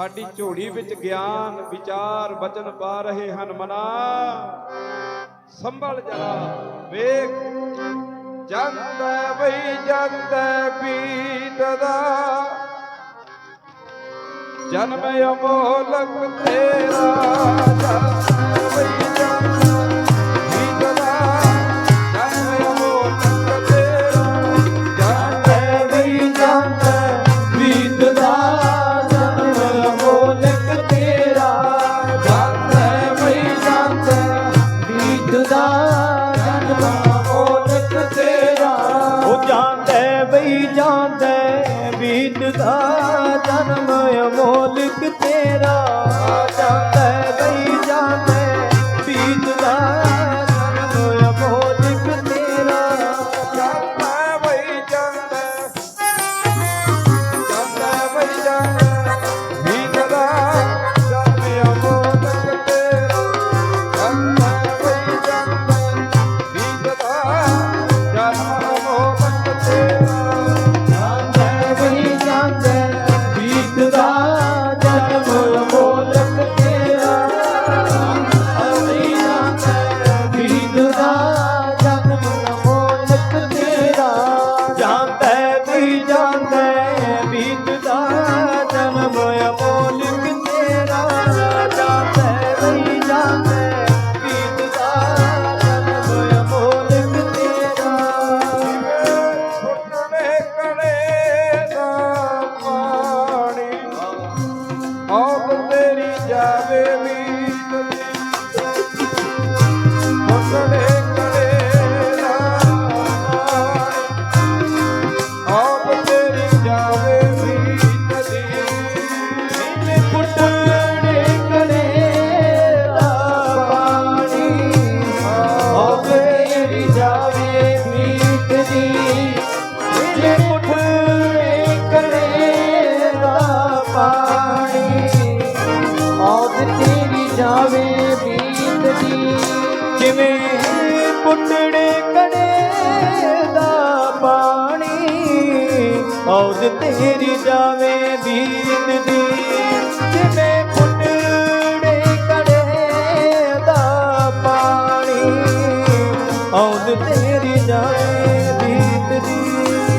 ਸਾਡੀ ਝੋੜੀ ਵਿੱਚ ਗਿਆਨ, ਵਿਚਾਰ ਬਚਨ ਪਾ ਰਹੇ ਹਨ, ਮਨਾ। ਸੰਭਲ ਜਰਾ, ਵੇਖ। ਜਾਂਦਾ ਬਈ, ਜਾਂਦਾ ਬੀਤਦਾ ਜਨਮ ਅਮੋਲਕ ਤੇਰਾ, ਜਾਂਦਾ ਬਈ। ਬੀਤਦਾ ਜਨਮ ਅਮੋਲਕ ਤੇਰਾ। ਉਹ ਜਾਂਦੇ ਬਈ ਜਾਂਦੇ ਬੀਤਦਾ ਜਨਮ ਅਮੋਲਕ ਤੇਰਾ। ਜਾਂਦੇ ਬੀਤਦਾ ਜਨਮ ਅਮੋਲਕ ਤੇਰਾ ਜਾਂਦੇ ਰਹੀ ਜਾਂਦੇ ਬੀਤਦਾ ਜਨਮ ਅਮੋਲਕ ਤੇਰਾ ਛੁੱਟਣੇ ਕੜੇ ਦਾ ਪਾਣੀ ਔਬ ਤੇਰੀ ਜਾਵੇ ਜਾਵੇ ਬੀਤ ਦੀ ਜਿਵੇਂ ਪੁੱਟੜੇ ਕੜੇ ਦਾ ਪਾਣੀ, ਔਰ ਤੇਰੀ ਜਾਵੇ ਬੀਤਦੀ ਜਿਵੇਂ ਪੁੱਟੜੇ ਕੜੇ ਦਾ ਪਾਣੀ, ਔਰ ਤੇਰੀ ਜਾਵੇ ਬੀਤਦੀ